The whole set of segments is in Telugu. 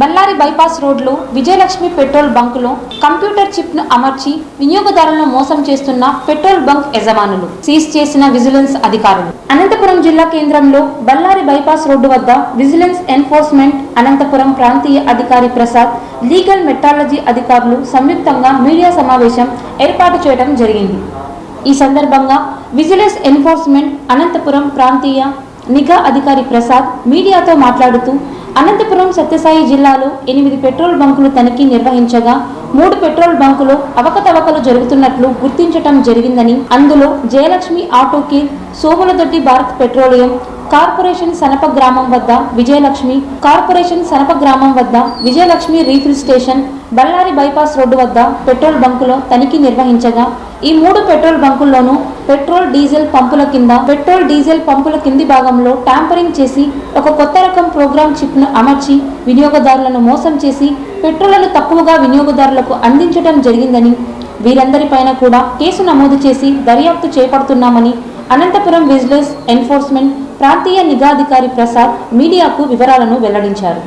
బళ్ళారి బైపాస్ రోడ్లో విజయలక్ష్మి పెట్రోల్ బంకులో కంప్యూటర్ చిప్ను అమర్చి వినియోగదారులను మోసం చేస్తున్న పెట్రోల్ బంక్ యజమానులు సీజ్ చేసిన విజిలెన్స్ అధికారులు. అనంతపురం జిల్లా కేంద్రంలో బళ్ళారి బైపాస్ రోడ్డు వద్ద విజిలెన్స్ ఎన్ఫోర్స్మెంట్ అనంతపురం ప్రాంతీయ అధికారి ప్రసాద్ లీగల్ మెట్రాలజీ అధికారులు సంయుక్తంగా మీడియా సమావేశం ఏర్పాటు చేయడం జరిగింది. ఈ సందర్భంగా విజిలెన్స్ ఎన్ఫోర్స్మెంట్ అనంతపురం ప్రాంతీయ నిఘా అధికారి ప్రసాద్ మీడియాతో మాట్లాడుతూ అనంతపురం సత్యసాయి జిల్లాలో ఎనిమిది పెట్రోల్ బంకులు తనిఖీ నిర్వహించగా మూడు పెట్రోల్ బంకులో అవకతవకలు జరుగుతున్నట్లు గుర్తించటం జరిగిందని అందులో Jayalakshmi auto Somuladoddi Bharat petroleum corporation Sanapa గ్రామం వద్ద విజయలక్ష్మి కార్పొరేషన్ సనప గ్రామం వద్ద Vijayalakshmi refill station Ballari bypass road వద్ద పెట్రోల్ బంకులో తనిఖీ నిర్వహించగా ఈ మూడు పెట్రోల్ బంకుల్లోనూ పెట్రోల్ డీజిల్ పంపుల కింద పెట్రోల్ డీజిల్ పంపుల కింది భాగంలో ట్యాంపరింగ్ చేసి ఒక కొత్త రకం ప్రోగ్రామ్ చిప్ను అమర్చి వినియోగదారులను మోసం చేసి పెట్రోలను తక్కువగా వినియోగదారులకు అందించడం జరిగిందని వీరందరిపైన కూడా కేసు నమోదు చేసి దర్యాప్తు చేపడుతున్నామని అనంతపురం విజిలెన్స్ ఎన్ఫోర్స్మెంట్ ప్రాంతీయ నిఘాధికారి ప్రసాద్ మీడియాకు వివరాలను వెల్లడించారు.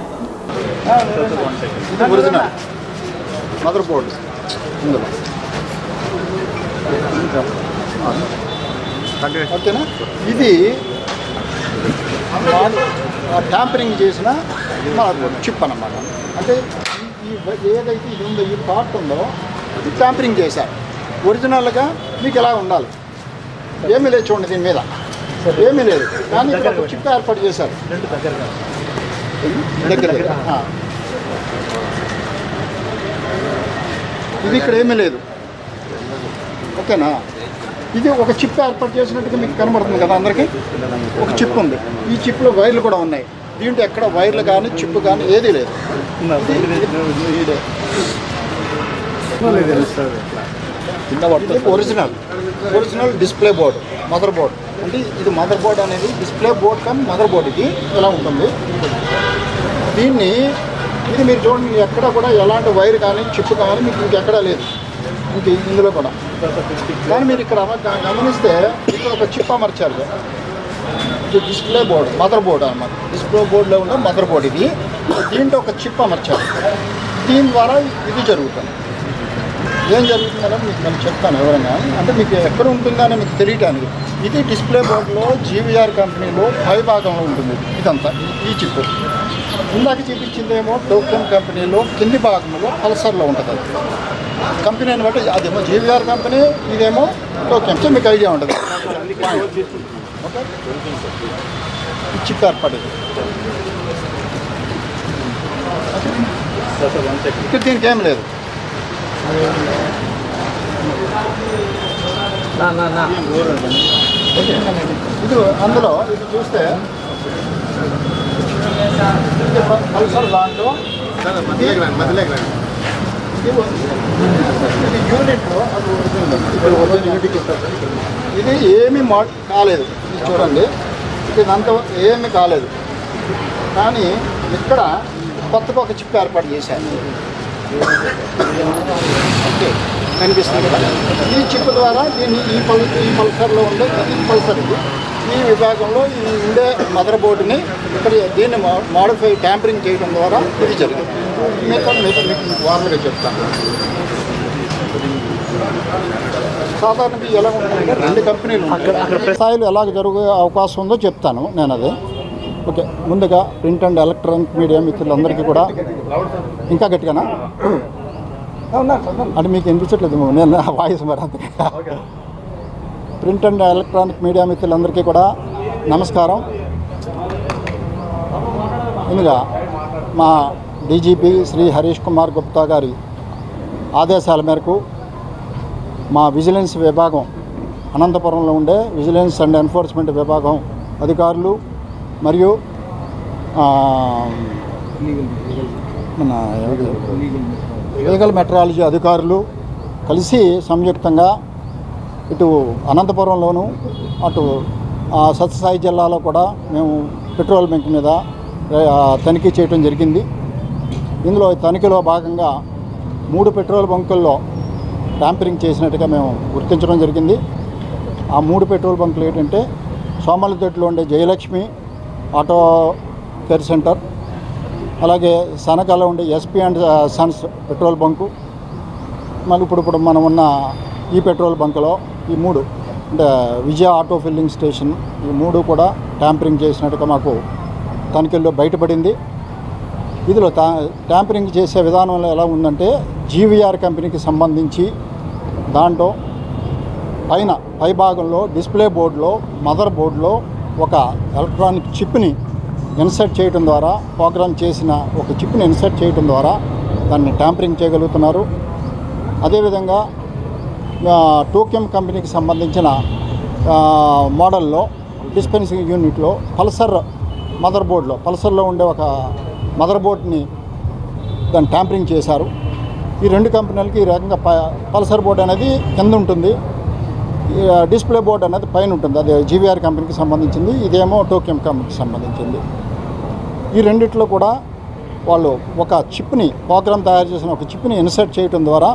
ఇది ఓకేనా? ఇది ట్యాంపరింగ్ చేసిన చిప్ అన్నమాట. అంటే ఈ ఈ ఏదైతే ఇది ఉందో ఈ పార్ట్ ఉందో ఇది ట్యాంపరింగ్ చేశారు. ఒరిజినల్గా మీకు ఎలా ఉండాలి? ఏమీ లేదు చూడండి దీని మీద. ఏమీ లేదు. కానీ ఇక్కడ ఒక చిప్ ఏర్పాటు చేశారు. దగ్గర. ఇది ఇక్కడ ఏమీ లేదు. ఓకేనా? ఇది ఒక చిప్ ఏర్పాటు చేసినట్టుగా మీకు కనబడుతుంది కదా అందరికీ? ఒక చిప్ ఉంది. ఈ చిప్లో వైర్లు కూడా ఉన్నాయి. దీంట్లో ఎక్కడ వైర్లు కానీ చిప్ కానీ ఏదీ లేదు. ఇది original original display board mother board అంటే ఇది మదర్ బోర్డ్ అనేది డిస్ప్లే బోర్డ్ కానీ మదర్ బోర్డ్ ఇది ఇలా ఉంటుంది. దీన్ని ఇది మీరు చూడండి ఎక్కడ కూడా ఎలాంటి వైర్ కానీ చిప్ కానీ మీకు ఇంకెక్కడా లేదు. ఇంక ఇందులో కూడా. కానీ మీరు ఇక్కడ గమనిస్తే ఇక్కడ ఒక చిప్ అమర్చారు. ఇది డిస్ప్లే బోర్డ్ మదర్ బోర్డ్ అన్నమాట. డిస్ప్లే బోర్డులో ఉన్న మదర్ బోర్డ్ ఇది. దీంట్లో ఒక చిప్ అమర్చారు. దీని ద్వారా ఇది జరుగుతుంది. ఏం జరుగుతుందని మీకు నేను చెప్తాను ఎవరైనా అంటే మీకు ఎక్కడ ఉంటుందని మీకు తెలియటానికి ఇది డిస్ప్లే బోర్డులో జీవీఆర్ కంపెనీలో పై భాగంలో ఉంటుంది ఇదంతా ఈ- చిప్ ఇందాక చూపించిందేమో టోకెన్ కంపెనీలో కింది భాగంలో పల్సర్లో ఉంటుంది అది. కంపెనీని బట్టి అదేమో జీవీఆర్ కంపెనీ ఇదేమో టోకెన్ సో మీకు ఐడియా ఉంటుంది. ఓకే ఈ చిప్ ఏర్పడేది. ఇక్కడ దీనికి ఏం లేదు. ఇది అందులో ఇది చూస్తే పల్సర్ దాంట్లో ఇది ఇది యూనిట్లో ఇప్పుడు ఇస్తారు. ఇది ఏమి మా కాలేదు. ఇది చూడండి. ఇది ఇదంతా ఏమీ కాలేదు. కానీ ఇక్కడ కొత్త ఒక చిప్ ఏర్పాటు చేశారు. ఓకే కనిపిస్తుంది. కదా ఈ చిప్ ద్వారా దీన్ని ఈ పల్ ఈ పల్సర్లో ఉండే ఈ పల్సర్ ఇది ఈ విభాగంలో ఈ ఉండే మదర్ బోర్డుని ఇక్కడ దీన్ని మోడిఫై ట్యాంపరింగ్ చేయడం ద్వారా ఇది జరిగింది. మిగతా మిగతా మీకు వార్తగా చెప్తాను. సాధారణంగా ఎలా ఉంటుందంటే రెండు కంపెనీలు ఉంటాయి. స్థాయిలో ఎలాగ జరిగే అవకాశం ఉందో చెప్తాను నేను అది ఓకే ముందుగా ప్రింట్ అండ్ ఎలక్ట్రానిక్ మీడియా మిత్రులందరికీ కూడా. ఇంకా గట్టిగానా? అంటే మీకు వినిపించట్లేదు నేను నా వాయిస్ మరి అంతే ప్రింట్ అండ్ ఎలక్ట్రానిక్ మీడియా మిత్రులందరికీ కూడా నమస్కారం. ముందుగా మా డీజీపీ శ్రీ హరీష్ కుమార్ గుప్తా గారి ఆదేశాల మేరకు మా విజిలెన్స్ విభాగం అనంతపురంలో ఉండే విజిలెన్స్ అండ్ ఎన్ఫోర్స్మెంట్ విభాగం అధికారులు మరియు మన? లీగల్ మెట్రాలజీ అధికారులు కలిసి సంయుక్తంగా ఇటు అనంతపురంలోను అటు సత్యసాయి జిల్లాలో కూడా మేము పెట్రోల్ బంక్ మీద తనిఖీ చేయడం జరిగింది. ఇందులో తనిఖీలో భాగంగా మూడు పెట్రోల్ బంకుల్లో ట్యాంపరింగ్ చేసినట్టుగా మేము గుర్తించడం జరిగింది. ఆ మూడు పెట్రోల్ బంకులు ఏంటంటే సోమలదొడ్లో ఉండే జయలక్ష్మి ఆటో కేర్ సెంటర్ అలాగే సనకాల ఉండే SP and sons petrol bunk. మళ్ళీ ఇప్పుడు ఇప్పుడు మనం ఉన్న ఈ పెట్రోల్ బంకులో ఈ మూడు అంటే విజయ ఆటో ఫిల్లింగ్ స్టేషన్ ఈ మూడు కూడా ట్యాంపరింగ్ చేసినట్టుగా మాకు తనిఖీల్లో బయటపడింది. ఇదిలో తా ట్యాంపరింగ్ చేసే విధానంలో ఎలా ఉందంటే జీవీఆర్ కంపెనీకి సంబంధించి దాంట్లో పైన పై భాగంలో డిస్ప్లే బోర్డులో మదర్ బోర్డులో ఒక ఎలక్ట్రానిక్ చిప్ని ఇన్సర్ట్ చేయడం ద్వారా ప్రోగ్రామ్ చేసిన ఒక చిప్ని ఇన్సర్ట్ చేయడం ద్వారా దాన్ని ట్యాంపరింగ్ చేయగలుగుతున్నారు. అదేవిధంగా ఆ, టోక్యం కంపెనీకి సంబంధించిన మోడల్లో డిస్పెన్సింగ్ యూనిట్లో పల్సర్ మదర్ బోర్డులో పల్సర్లో ఉండే ఒక మదర్ బోర్డ్ని దాన్ని ట్యాంపరింగ్ చేశారు. ఈ రెండు కంపెనీలకి ఈ రకంగా పల్సర్ బోర్డు అనేది కింద ఉంటుంది. డిస్ప్లే బోర్డ్ అనేది పైన ఉంటుంది. అది జీవీఆర్ కంపెనీకి సంబంధించింది. ఇదేమో టోక్యం కంపెనీకి సంబంధించింది. ఈ రెండిట్లో కూడా వాళ్ళు ఒక చిప్ని ప్రోగ్రామ్ తయారు చేసిన ఒక చిప్ని ఇన్సర్ట్ చేయడం ద్వారా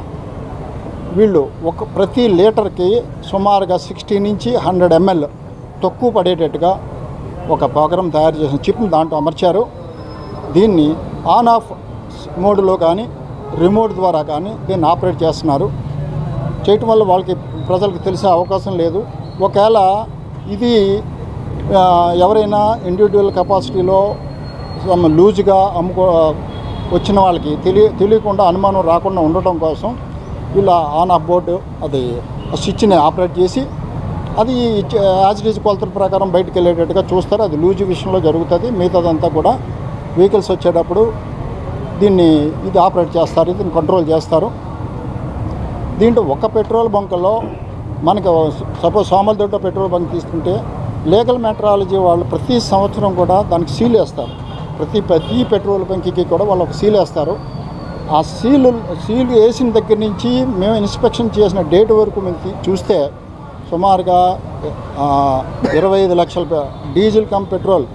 వీళ్ళు ఒక ప్రతి లీటర్కి సుమారుగా సిక్స్టీ నుంచి హండ్రెడ్ ఎంఎల్ తక్కువ పడేటట్టుగా ఒక ప్రోగ్రామ్ తయారు చేసిన చిప్ని దాంట్లో అమర్చారు. దీన్ని ఆన్ ఆఫ్ మోడ్లో కానీ రిమోట్ ద్వారా కానీ దీన్ని ఆపరేట్ చేస్తున్నారు. చేయటం వల్ల వాళ్ళకి ప్రజలకు తెలిసే అవకాశం లేదు. ఒకవేళ ఇది ఎవరైనా ఇండివిజువల్ కెపాసిటీలో లూజ్గా అమ్ముకో వచ్చిన వాళ్ళకి తెలియ తెలియకుండా అనుమానం రాకుండా ఉండటం కోసం వీళ్ళ ఆన్ ఆఫ్ బోర్డు అది స్విచ్ని ఆపరేట్ చేసి అది యాజ్ ఇట్ ఈజ్ కొలతల ప్రకారం బయటకు వెళ్ళేటట్టుగా చూస్తారు. అది లూజ్ విషయంలో జరుగుతుంది. మిగతాదంతా కూడా వెహికల్స్ వచ్చేటప్పుడు దీన్ని ఇది ఆపరేట్ చేస్తారు. దీన్ని కంట్రోల్ చేస్తారు. దీంట్లో ఒక పెట్రోల్ బంకులో మనకి సపోజ్ సోమలదొడ్డ పెట్రోల్ బంక్ తీసుకుంటే లీగల్ మెట్రాలజీ వాళ్ళు ప్రతి సంవత్సరం కూడా దానికి సీల్ వేస్తారు. ప్రతి ప్రతి పెట్రోల్ బంక్కి కూడా వాళ్ళు ఒక సీల్ వేస్తారు. ఆ సీలు సీల్ వేసిన దగ్గర నుంచి మేము ఇన్స్పెక్షన్ చేసిన డేట్ వరకు మేము చూస్తే సుమారుగా ఇరవై ఐదు లక్షల డీజిల్ కమ్ పెట్రోల్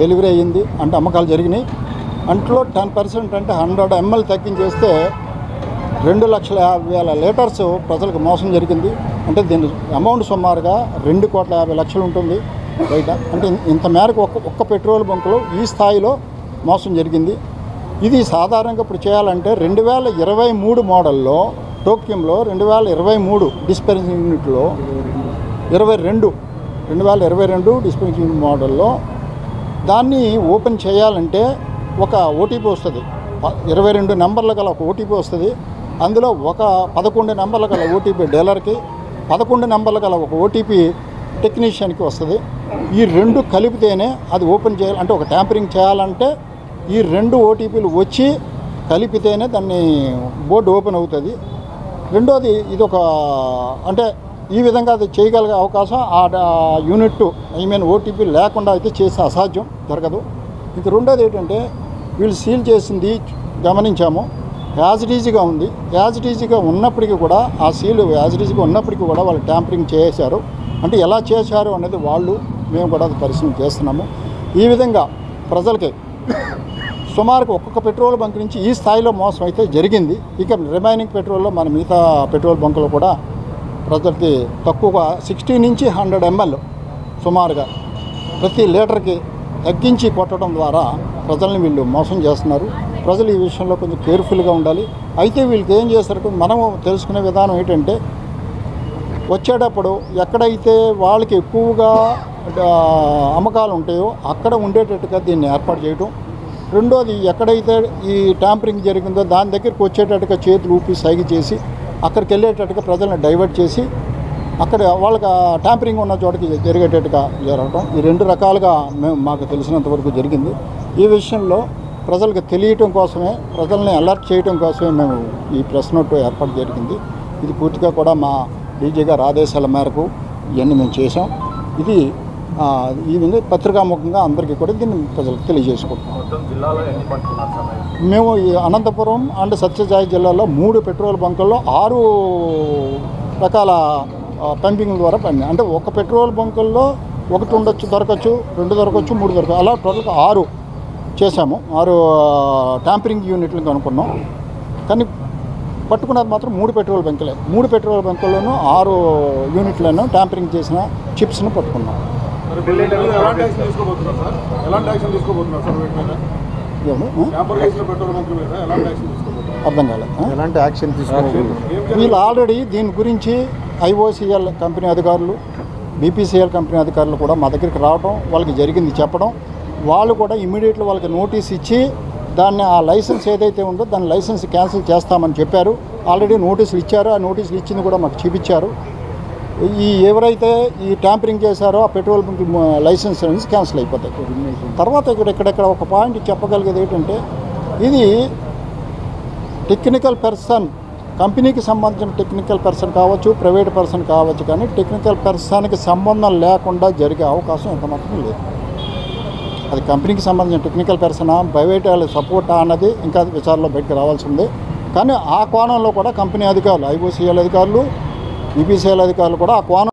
డెలివరీ అయ్యింది. అంటే అమ్మకాలు జరిగినాయి. అంట్లో టెన్ పర్సెంట్ అంటే హండ్రెడ్ ఎంఎల్ తగ్గించేస్తే రెండు లక్షల యాభై వేల లీటర్స్ ప్రజలకు మోసం జరిగింది. అంటే దీని అమౌంట్ సుమారుగా రెండు కోట్ల యాభై లక్షలు ఉంటుంది. బయట అంటే ఇంత మేరకు ఒక్క ఒక్క పెట్రోల్ బంకులో ఈ స్థాయిలో మోసం జరిగింది. ఇది సాధారణంగా ఇప్పుడు చేయాలంటే రెండు వేల ఇరవై మూడు మోడల్లో టోక్యంలో రెండు వేల ఇరవై మూడు డిస్పెన్సింగ్ యూనిట్లో ఇరవై రెండు రెండు వేల ఇరవై రెండు డిస్పెన్సింగ్ యూనిట్ మోడల్లో దాన్ని ఓపెన్ చేయాలంటే ఒక ఓటీపీ వస్తుంది. ఇరవై రెండు నెంబర్ల గల ఒక ఓటీపీ వస్తుంది. అందులో ఒక పదకొండు నెంబర్ల గల ఓటీపీ డీలర్కి పదకొండు నెంబర్ల గల ఒక ఓటీపీ టెక్నీషియన్కి వస్తుంది. ఈ రెండు కలిపితేనే అది ఓపెన్ చేయాలి అంటే ఒక ట్యాంపరింగ్ చేయాలంటే ఈ రెండు ఓటీపీలు వచ్చి కలిపితేనే దాన్ని బోర్డు ఓపెన్ అవుతుంది. రెండోది ఇది ఒక అంటే ఈ విధంగా అది చేయగలిగే అవకాశం ఆ యూనిట్ ఐ మీన్ ఓటీపీ లేకుండా అయితే చేసే అసాధ్యం జరగదు. ఇంక రెండోది ఏంటంటే వీళ్ళు సీల్ చేసింది గమనించాము. యాజ్ ఈజీగా ఉంది. యాజ్ ఈజీగా ఉన్నప్పటికీ కూడా ఆ సీలు యాజ్ ఈజీగా ఉన్నప్పటికీ కూడా వాళ్ళు ట్యాంపరింగ్ చేశారు. అంటే ఎలా చేశారు అనేది వాళ్ళు మేము కూడా అది పరిశీలన చేస్తున్నాము. ఈ విధంగా ప్రజలకి సుమారుగా ఒక్కొక్క పెట్రోల్ బంక్ నుంచి ఈ స్థాయిలో మోసం అయితే జరిగింది. ఇక రిమైనింగ్ పెట్రోల్లో మన మిగతా పెట్రోల్ బంకులు కూడా ప్రజలకి తక్కువగా సిక్స్టీ నుంచి హండ్రెడ్ ఎంఎల్ సుమారుగా ప్రతి లీటర్కి తగ్గించి కొట్టడం ద్వారా ప్రజల్ని వీళ్ళు మోసం చేస్తున్నారు. ప్రజలు ఈ విషయంలో కొంచెం కేర్ఫుల్గా ఉండాలి. అయితే వీళ్ళకి ఏం చేస్తారు మనము తెలుసుకునే విధానం ఏంటంటే వచ్చేటప్పుడు ఎక్కడైతే వాళ్ళకి ఎక్కువగా అమ్మకాలు ఉంటాయో అక్కడ ఉండేటట్టుగా దీన్ని ఏర్పాటు చేయడం రెండోది ఎక్కడైతే ఈ ట్యాంపరింగ్ జరిగిందో దాని దగ్గరికి వచ్చేటట్టుగా చేతులు ఊపి సైగ చేసి అక్కడికి వెళ్ళేటట్టుగా ప్రజలను డైవర్ట్ చేసి అక్కడ వాళ్ళకి ట్యాంపరింగ్ ఉన్న చోటకి జరిగేటట్టుగా జరగడం ఈ రెండు రకాలుగా మేము మాకు తెలిసినంతవరకు జరిగింది. ఈ విషయంలో ప్రజలకు తెలియటం కోసమే ప్రజల్ని అలర్ట్ చేయడం కోసమే మేము ఈ ప్రెస్ నోట్ ఏర్పాటు జరిగింది. ఇది పూర్తిగా కూడా మా డీజీ గారి ఆదేశాల మేరకు ఇవన్నీ మేము చేసాం ఇది విధంగా పత్రికాముఖంగా అందరికీ కూడా దీన్ని ప్రజలకు తెలియజేసుకుంటున్నాం? మేము ఈ అనంతపురం అండ్ సత్యసాయి జిల్లాలో మూడు పెట్రోల్ బంకుల్లో ఆరు రకాల ఆ, పంపింగ్ల ద్వారా పని అంటే ఒక పెట్రోల్ బంకుల్లో ఒకటి ఉండొచ్చు దొరకచ్చు రెండు దొరకచ్చు మూడు దొరకచ్చు అలా టోటల్గా ఆరు చేశాము. ఆరు ట్యాంపరింగ్ యూనిట్లు కనుక్కున్నాం. కానీ పట్టుకున్నది మాత్రం మూడు పెట్రోల్ బంకులే. మూడు పెట్రోల్ బంకుల్లోనూ ఆరు యూనిట్లను ట్యాంపరింగ్ చేసిన చిప్స్ను పట్టుకున్నాం. అర్థం కాలేదు యాక్షన్ వీళ్ళు ఆల్రెడీ దీని గురించి ఐఓసిఎల్ కంపెనీ అధికారులు బీపీసీఎల్ కంపెనీ అధికారులు కూడా మా దగ్గరికి రావడం వాళ్ళకి జరిగింది చెప్పడం వాళ్ళు కూడా ఇమీడియట్లీ వాళ్ళకి నోటీస్ ఇచ్చి దాన్ని ఆ లైసెన్స్ ఏదైతే ఉందో దాని లైసెన్స్ క్యాన్సిల్ చేస్తామని చెప్పారు. ఆల్రెడీ నోటీసులు ఇచ్చారు. ఆ నోటీసులు ఇచ్చింది కూడా మాకు చూపించారు. ఈ ఎవరైతే ఈ ట్యాంపరింగ్ చేశారో ఆ పెట్రోల్ బంక్ లైసెన్స్ అనేది క్యాన్సిల్ అయిపోతాయి. తర్వాత ఇక్కడ ఇక్కడెక్కడ ఒక పాయింట్ చెప్పగలిగేది ఏంటంటే ఇది టెక్నికల్ పర్సన్ కంపెనీకి సంబంధించిన టెక్నికల్ పర్సన్ కావచ్చు ప్రైవేట్ పర్సన్ కావచ్చు కానీ టెక్నికల్ పర్సన్కి సంబంధం లేకుండా జరిగే అవకాశం ఎంత మాత్రం లేదు. అది కంపెనీకి సంబంధించిన టెక్నికల్ పర్సనా ప్రైవేట్ వాళ్ళ సపోర్టా అన్నది ఇంకా విచారణలో బయటకు రావాల్సి ఉంది. కానీ ఆ కోణంలో కూడా కంపెనీ అధికారులు ఐఓసీఎల్ అధికారులు ఈపీసీఎల్ అధికారులు కూడా ఆ కోణం